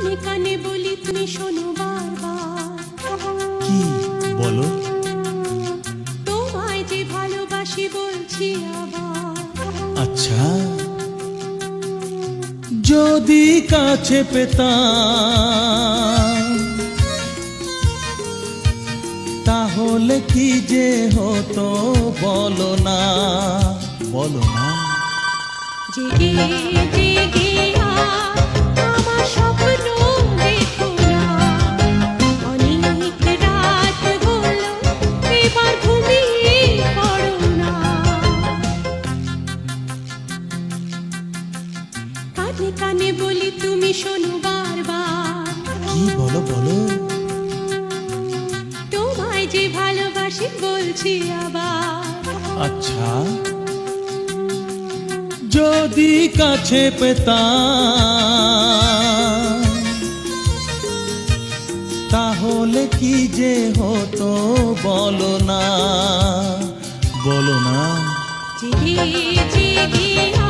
কানে কানে বলি তুমি শোনো বারবার। কি বলো? তোমায় যে ভালোবাসি বলছি আবার। আচ্ছা। যদি কাছে পেতাম তাহলে কি যে হতো বলো না। বলো না। জেগে জেগে কানে কানে বলি তুমি শোনো বারবার। কি বলো বলো। তোমায় যে ভালোবাসি বলছি আবার। আচ্ছা। যদি কাছে পেতাম তাহলে কি যে হতো বলো না। বলো না। জেগে জেগে